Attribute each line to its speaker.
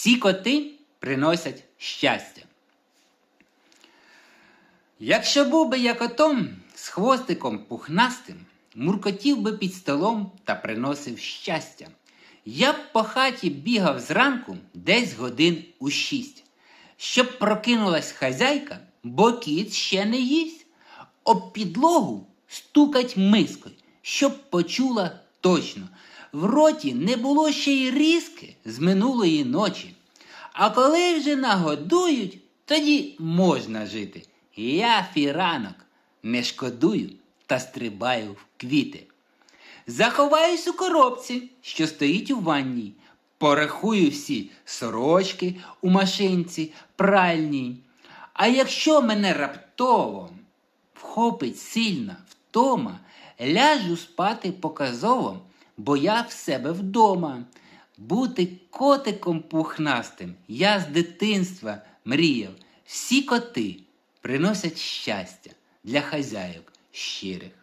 Speaker 1: Всі коти приносять щастя. Якщо був би я котом з хвостиком пухнастим, муркотів би під столом та приносив щастя. Я б по хаті бігав зранку десь годин у шість, щоб прокинулась хазяйка, бо кіт ще не їсть. Об підлогу стукать мискою, щоб почула точно. В роті не було ще й різки з минулої ночі. А коли вже нагодують, тоді можна жити. Я фіранок не шкодую та стрибаю в квіти. Заховаюсь у коробці, що стоїть у ванній. Порахую всі сорочки у машинці, пральній. А якщо мене раптово вхопить сильна втома, ляжу спати показово, бо я в себе вдома. Бути котиком пухнастим я з дитинства мріяв. Всі коти приносять щастя для хазяїв щирих.